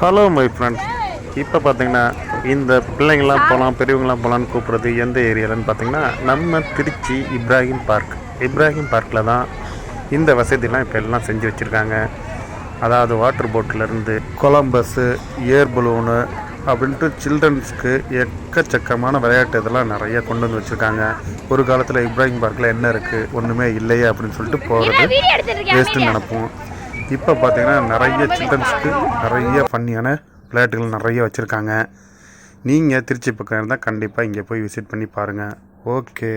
Hello my friends இப்போ பார்த்தீங்கன்னா இந்த பிள்ளைங்களாம் போகலாம் பெரியவங்களாம் போகலான்னு கூப்பிட்றது எந்த ஏரியாலன்னு பார்த்தீங்கன்னா நம்ம திருச்சி இப்ராஹிம் பார்க். இப்ராஹிம் பார்க்கில் தான் இந்த வசதிலாம் இப்போ எல்லாம் செஞ்சு வச்சுருக்காங்க. அதாவது வாட்டர் போட்டிலேருந்து கொலம்பஸ்ஸு ஏர் பலூனு அப்படின்ட்டு சில்ட்ரன்ஸ்க்கு எக்கச்சக்கமான விளையாட்டு இதெல்லாம் நிறைய கொண்டு வந்து வச்சுருக்காங்க. ஒரு காலத்தில் இப்ராஹிம் பார்க்கில் என்ன இருக்குது ஒன்றுமே இல்லையே அப்படின்னு சொல்லிட்டு போகிறது வேஸ்ட்டுன்னு நினைப்போம். இப்போ பார்த்தீங்கன்னா நிறைய சில்ட்ரன்ஸ்க்கு நிறைய ஃபன்னியான விளையாட்டுகள் நிறைய வச்சுருக்காங்க. நீங்கள் திருச்சி பக்கம் இருந்தால் கண்டிப்பாக இங்கே போய் விசிட் பண்ணி பாருங்கள் ஓகே